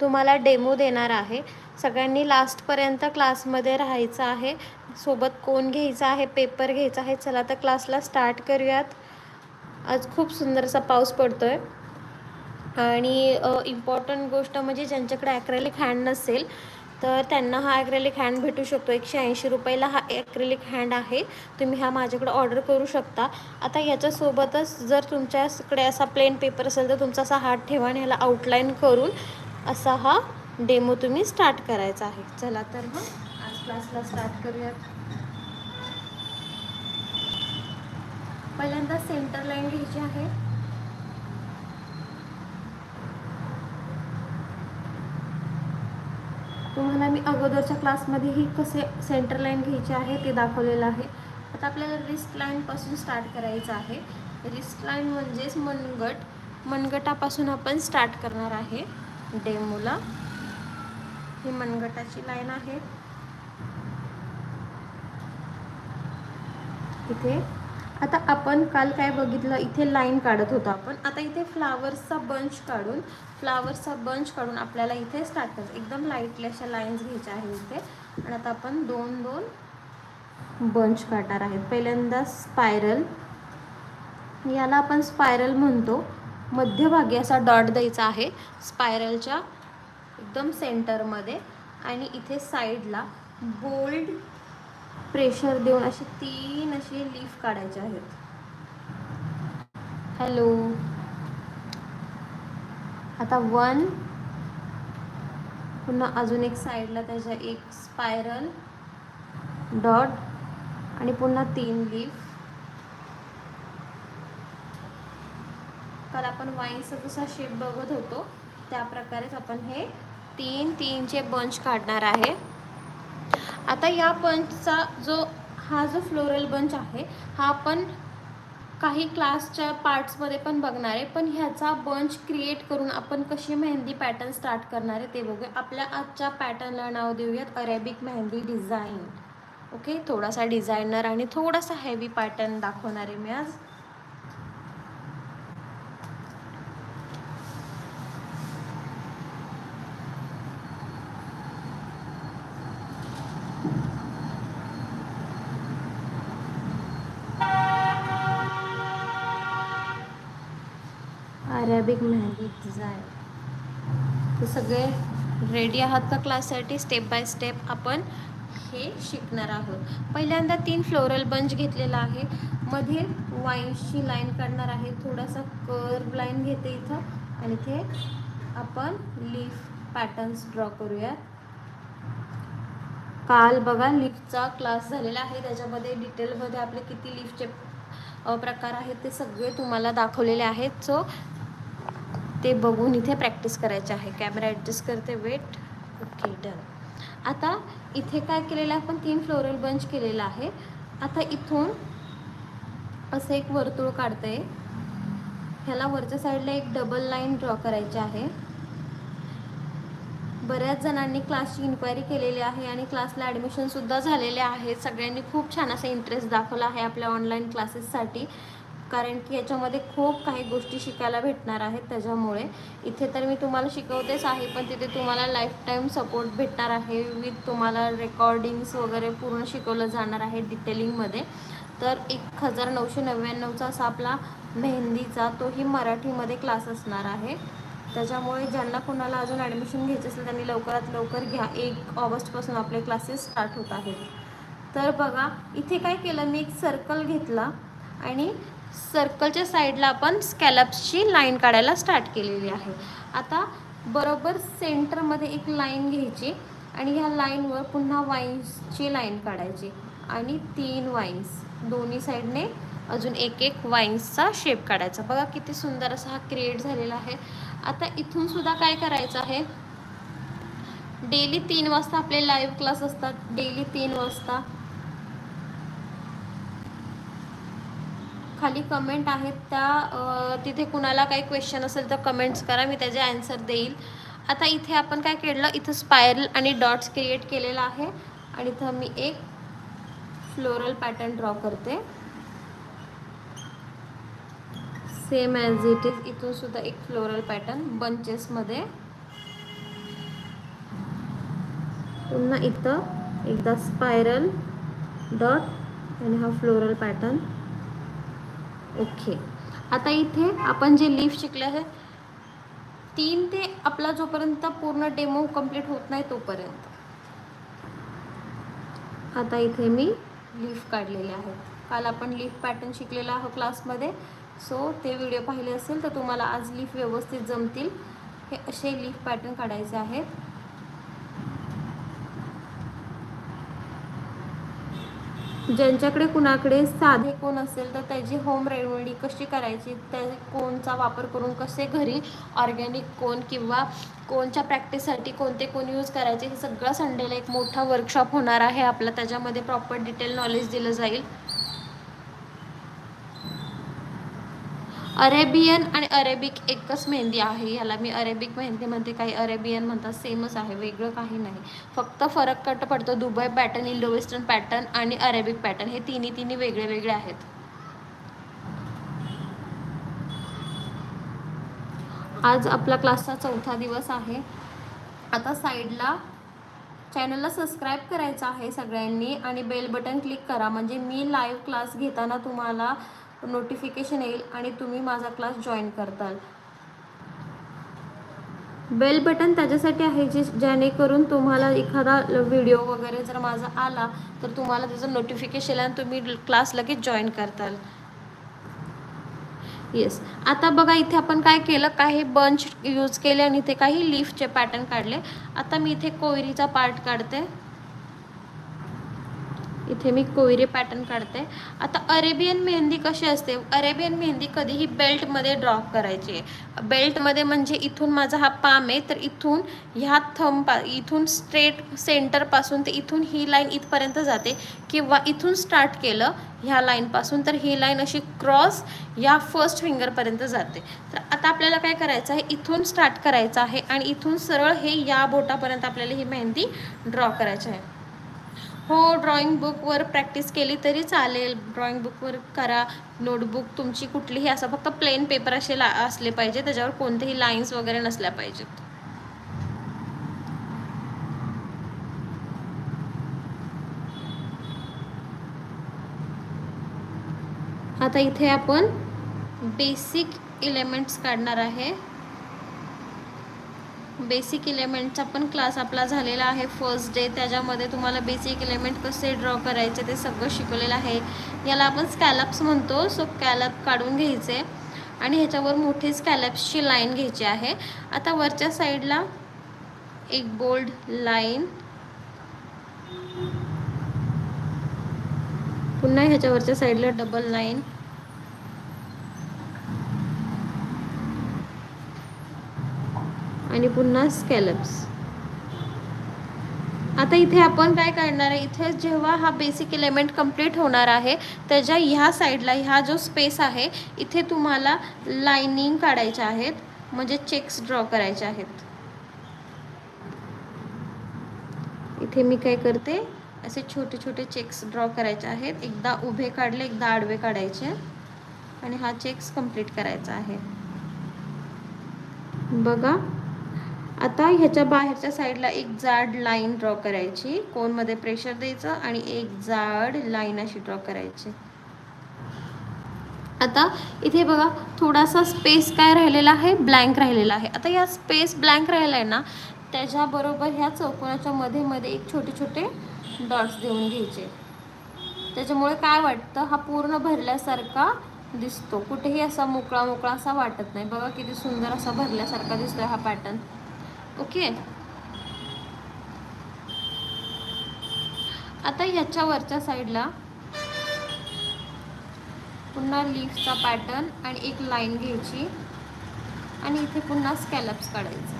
तुम्हाला डेमो देणार आहे. सगळ्यांनी लास्टपर्यंत क्लासमध्ये राहायचं आहे. सोबत कोण घ्यायचं आहे? पेपर घ्यायचा आहे. चला तर क्लासला स्टार्ट करूयात. आज खूप सुंदरसा पाऊस पडतो आहे आणि इम्पॉर्टंट गोष्ट म्हणजे ज्यांच्याकडे ॲक्रेलिक हँड नसेल तर त्यांना हा ॲक्रेलिक हँड भेटू शकतो. एकशे ऐंशी रुपयाला हा ॲक्रेलिक हँड आहे. तुम्ही हा माझ्याकडे ऑर्डर करू शकता. आता याच्यासोबतच जर तुमच्याकडे असा प्लेन पेपर असेल तर तुमचा असा हात ठेवा आणि ह्याला आउटलाईन करून असा हा डेमो तुम्ही स्टार्ट करायचा आहे. चला तर मग आज क्लासला स्टार्ट करूयात. पहिल्यांदा सेंटर लाईन घ्यायची आहे. तुम्हाला मी अगोदरच्या क्लासमध्येही कसे सेंटर लाईन घ्यायचे आहे ते दाखवलेलं आहे. आता आपल्याला रिस्ट लाईनपासून स्टार्ट करायचं आहे. रिस्ट लाईन म्हणजेच मनगट. मनगटापासून आपण स्टार्ट करणार आहे. डेमोला. ही मनगटाची लाईन आहे. इथे. आता आपण काल काय बघितलं? इथे लाईन काढत होतो आपण. आता इथे फ्लावर्सचा बंच काढून फ्लावर्सचा बंच काढून आपल्याला इथे स्टार्ट करायचं. एकदम लाईटली अशा लाईन्स घ्यायच्या आहे इथे. आणि आता आपण दोन दोन बंच काढणार आहेत. पहिल्यांदा स्पायरल याला आपण स्पायरल म्हणतो. मध्यभागी असा डॉट द्यायचा आहे स्पायरलच्या एकदम सेंटरमध्ये आणि इथे साईडला बोल्ड प्रेशर देऊन असे तीन असे लीफ काढायचे आहेत. हॅलो. आता वन पुन्हा अजून एक साईडला त्याच्या एक स्पायरल डॉट आणि पुन्हा तीन लीफ. काल आपण वाईनचा जसा शेप बघत होतो त्या प्रकारेच आपण हे तीन तीनचे बंच काढणार आहे. आता या बंचचा जो हा जो फ्लोरल बंच आहे हा आपण काही क्लासच्या पार्ट्समध्ये पण बघणार आहे पण ह्याचा बंच क्रिएट करून आपण कशी मेहंदी पॅटर्न स्टार्ट करणार आहे ते बघूया. आपल्या आजच्या पॅटर्नला नाव देऊयात अरेबिक मेहंदी डिझाईन ओके थोडासा डिझायनर आणि थोडासा हेवी पॅटर्न दाखवणार आहे मी आज. अरेबिक मेहंदी डिझाईन तर सगळे रेडी आहात का क्लाससाठी स्टेप बाय स्टेप आपण हे शिकणार आहोत. पहिल्यांदा तीन फ्लोरल बंच घेतलेला आहे. मध्ये वाईन्सची लाईन काढणार आहे. थोडासा कर्व लाईन घेते इथं. आणि इथे आपण लीफ पॅटर्न्स ड्रॉ करूया काल बघा लिफ्टचा क्लास झालेला आहे. त्याच्यामध्ये डिटेलमध्ये आपले किती लिफ्टचे प्रकार आहेत ते सगळे तुम्हाला दाखवलेले आहेत. सो ते बघून इथे प्रॅक्टिस करायचे आहे. कॅमेरा ॲडजस्ट करते वेट. Okay done. आता इथे काय केलेलं आहे आपण? तीन फ्लोरल बंच केलेला आहे. आता इथून असं एक वर्तुळ काढते. ह्याला वरच्या साईडला एक डबल लाईन ड्रॉ करायची आहे. बऱ्याच जणांनी क्लासची इन्क्वायरी केलेली आहे आणि क्लासला ॲडमिशनसुद्धा झालेले आहेत सगळ्यांनी खूप छान असा इंटरेस्ट दाखवला आहे आपल्या ऑनलाईन क्लासेससाठी कारण की याच्यामध्ये खूप काही गोष्टी शिकायला भेटणार आहेत त्याच्यामुळे. इथे तर मी तुम्हाला शिकवतेच आहे पण तिथे तुम्हाला लाईफटाईम सपोर्ट भेटणार आहे. विथ तुम्हाला रेकॉर्डिंग्स वगैरे पूर्ण शिकवलं जाणार आहे डिटेलिंगमध्ये तर एक हजार नऊशे नव्याण्णवचा असा आपला मेहंदीचा तोही मराठीमध्ये क्लास असणार आहे. त्याच्यामुळे ज्यांना कोणाला अजून ॲडमिशन घ्यायचं असेल त्यांनी लवकरात लवकर घ्या. एक ऑगस्टपासून आपले क्लासेस स्टार्ट होत आहेत. तर बघा इथे काय केलं? मी एक सर्कल घेतला आणि सर्कलच्या साईडला आपण स्कॅलप्सची लाईन काढायला स्टार्ट केलेली आहे. आता बरोबर सेंटरमध्ये एक लाईन घ्यायची आणि ह्या लाईनवर पुन्हा वाईन्सची लाईन काढायची आणि तीन वाईन्स. दोन्ही साईडने अजून एक एक वाईन्सचा शेप काढायचा. बघा किती सुंदर असा हा क्रिएट झालेला आहे. आता इथून सुद्धा काय करायचं आहे? डेली तीन वाजता आपले लाईव्ह क्लास असतात. डेली तीन वाजता खाली कमेंट आहेत त्या तिथे कुणाला काही क्वेश्चन असेल तर कमेंट्स करा मी त्याचे आन्सर देईल. आता इथे आपण काय केलं इथं स्पायरल आणि डॉट्स क्रिएट केलेला आहे. आणि इथं मी एक फ्लोरल पॅटर्न ड्रॉ करते. सेम ॲज इट इज इथून सुद्धा एक फ्लोरल पॅटर्न बंचेसमध्ये पुन्हा इथं एकदा स्पायरल डॉट आणि हा फ्लोरल पॅटर्न ओके. आता इथे आपण जे लीफ शिकले आहे तीन ते आपला जोपर्यंत पूर्ण डेमो कंप्लीट होत नाही तोपर्यंत. आता इथे मी लीफ काढलेले आहेत. काल आपण लीफ पॅटर्न शिकलेला आहोत क्लासमध्ये सो ते व्हिडिओ पाहिले असेल तर तुम्हाला आज लीफ व्यवस्थित जमतील. हे असे लीफ पॅटर्न काढायचे आहेत. ज्यांच्याकडे कुणाकडे साधे कोण असेल तर त्याची होम रेमेडी कशी करायची? त्या कोणचा वापर करून कसे घरी ऑर्गॅनिक कोण किंवा कोणच्या प्रॅक्टिससाठी कोणते कोण यूज करायचे? हे सगळं संडेला एक मोठा वर्कशॉप होणार आहे. आपला त्याच्यामध्ये प्रॉपर डिटेल नॉलेज दिलं जाईल. अरेबियन आणि अरेबिक एकच मेहंदी आहे. याला मी अरेबिक मेहंदी म्हणते. काही अरेबियन म्हणतात सेमच आहे वेगळं काही नाही. फक्त फरक कट पडतो Dubai pattern Indo western pattern आणि अरेबिक पॅटर्न. हे तिन्ही तिन्ही वेगळे वेगळे आहेत. आज आपला क्लासचा चौथा दिवस आहे. आता साईडला चॅनलला सबस्क्राईब करायचं आहे सगळ्यांनी आणि बेल बटन क्लिक करा. म्हणजे मी लाईव्ह क्लास घेताना तुम्हाला नोटिफिकेशन येईल आणि तुम्ही माझा क्लास जॉईन करताल. बेल बटन त्याच्यासाठी आहे जे जेणेकरून तुम्हाला एखादा व्हिडिओ वगैरे जर माझा आला तर तुम्हाला त्याचं नोटिफिकेशन आणि तुम्ही क्लास लगेच जॉईन करताल. येस आता बघा इथे आपण काय केलं? काही बंच यूज केले आणि इथे काही लीफचे पॅटर्न काढले. आता मी इथे कोयरीचा पार्ट काढते. इथे मी कोयरी पॅटर्न काढते. आता अरेबियन मेहंदी कशी असते? अरेबियन मेहंदी कधीही बेल्टमध्ये ड्रॉ करायची. आहे बेल्टमध्ये म्हणजे इथून माझा हा पाम आहे तर इथून ह्या थंब पा इथून स्ट्रेट सेंटरपासून ते इथून ही लाईन इथपर्यंत जाते. किंवा इथून स्टार्ट केलं ह्या लाईनपासून तर ही लाईन अशी क्रॉस या फर्स्ट फिंगरपर्यंत जाते. तर आता आपल्याला काय करायचं आहे? इथून स्टार्ट करायचं आहे आणि इथून सरळ हे या बोटापर्यंत आपल्याला ही मेहंदी ड्रॉ करायची आहे. हो ड्रॉइंग बुकवर प्रॅक्टिस केली तरी चालेल. ड्रॉइंग बुकवर करा नोटबुक तुमची कुठलीही असं फक्त प्लेन पेपर असे ला असले पाहिजे. त्याच्यावर कोणतेही लाईन्स वगैरे नसल्या पाहिजेत. आता इथे आपण बेसिक इलेमेंट्स काढणार आहे. बेसिक इलेमेंटचा पण क्लास आपला झालेला आहे. फर्स्ट डे त्याच्यामध्ये तुम्हाला बेसिक इलेमेंट कसे ड्रॉ करायचे ते सगळं शिकवलेलं आहे. याला आपण स्कॅलप्स म्हणतो. सो स्कॅलप काढून घ्यायचे. आणि ह्याच्यावर मोठी स्कॅलप्सची लाईन घ्यायची आहे. आता वरच्या साईडला एक बोल्ड लाईन पुन्हा ह्याच्यावरच्या साईडला डबल लाईन आणि पुन्हा स्कॅलप्स आता इथे आपण काय करणार आहे? इथे जेव्हा हा बेसिक एलिमेंट कंप्लीट होणार आहे त्याच्या ह्या साईडला ह्या जो स्पेस आहे इथे तुम्हाला लाइनिंग काढायच्या आहेत. म्हणजे चेक्स ड्रॉ करायचे आहेत. इथे मी काय करते? असे छोटे छोटे चेक्स ड्रॉ करायचे आहेत. एकदा उभे काढले एकदा आडवे काढायचे. आणि हा चेक्स कंप्लीट करायचा आहे. बघा. आता ह्याच्या बाहेरच्या साईडला एक जाड लाईन ड्रॉ करायची. कोनमध्ये प्रेशर द्यायचं आणि एक जाड लाईन अशी ड्रॉ करायची. आता इथे बघा थोडासा स्पेस काय राहिलेला आहे? ब्लँक राहिलेला आहे. आता या स्पेस ब्लँक राहिला आहे ना त्याच्याबरोबर ह्या चौकोनाच्या मध्ये मध्ये एक छोटे छोटे डॉट्स देऊन घ्यायचे. त्याच्यामुळे काय वाटतं? हा पूर्ण भरल्यासारखा दिसतो. कुठेही असा मोकळा मोकळा असा वाटत नाही. बघा किती सुंदर असा भरल्यासारखा दिसतोय हा पॅटर्न ओके. आता ह्याच्या वरच्या साईडला पुन्हा लीफचा पॅटर्न आणि एक लाईन घ्यायची. आणि इथे पुन्हा स्कॅलप्स काढायचे.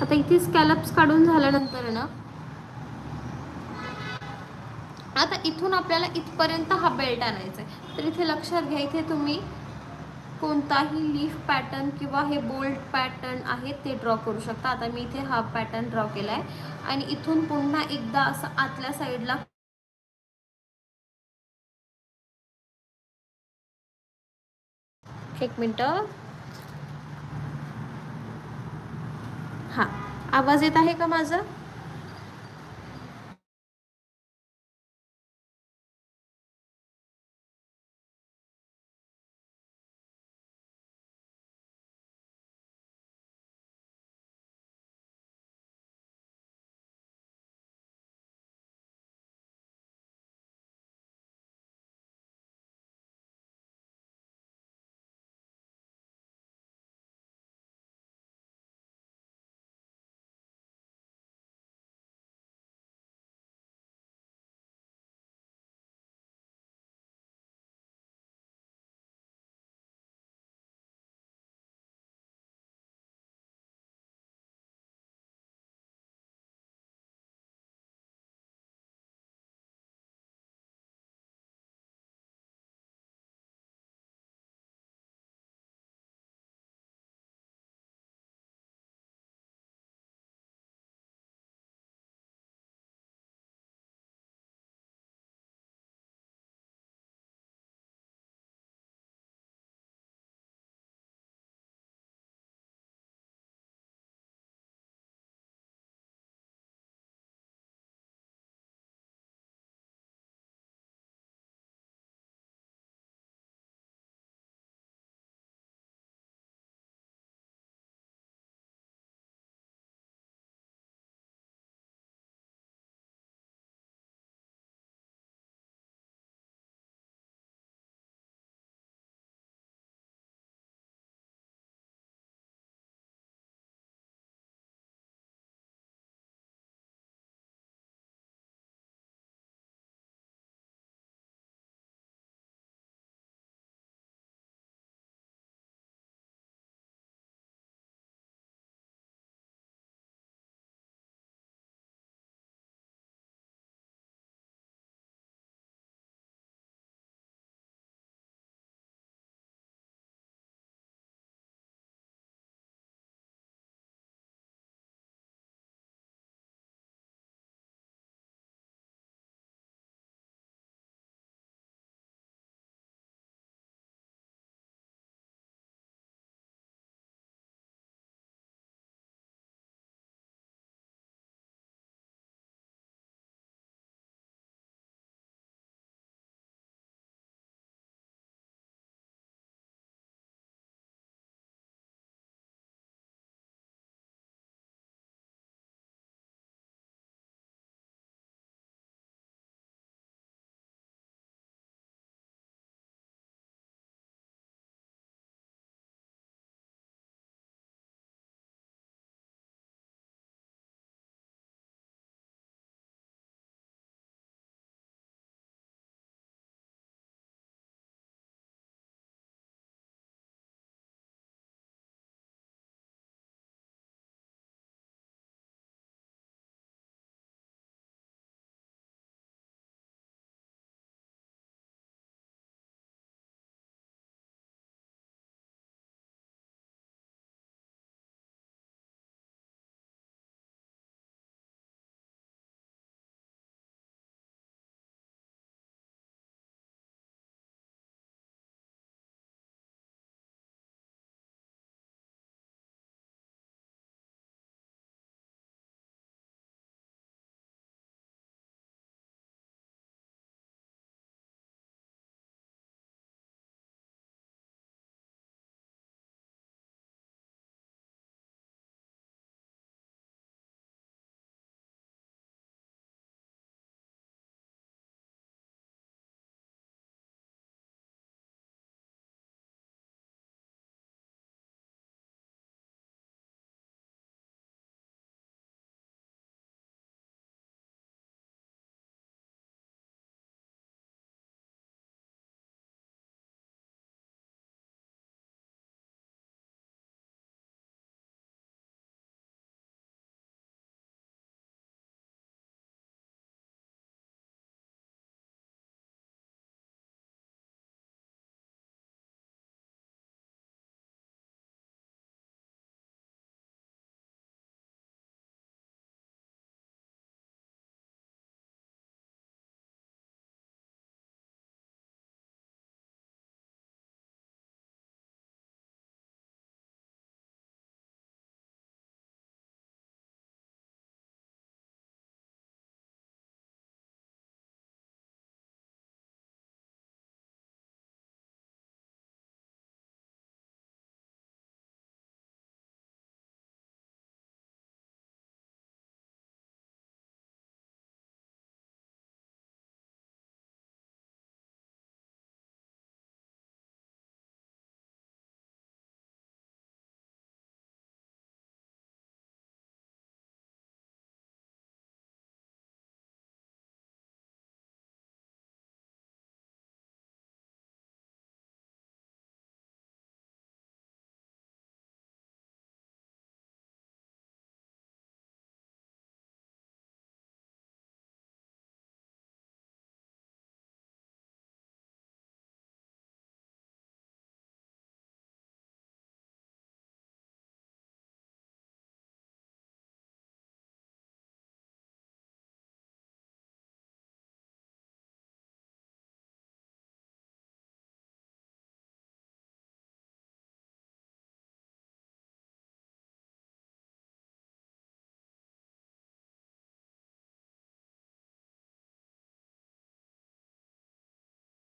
आता इथे स्कॅलप्स काढून झाल्यानंतर ना आता इथून आपल्याला इथपर्यंत हा बेल्ट आणायचा आहे तर इथे लक्षात घ्या इथे तुम्ही कोणताही लीफ पॅटर्न किंवा हे बोल्ड पॅटर्न आहे ते ड्रॉ करू शकता. आता मी इथे हा पॅटर्न ड्रॉ केला आहे आणि इथून पुन्हा एकदा असं आतल्या साईडला एक मिनटं. हां. आवाज येत आहे का माझा?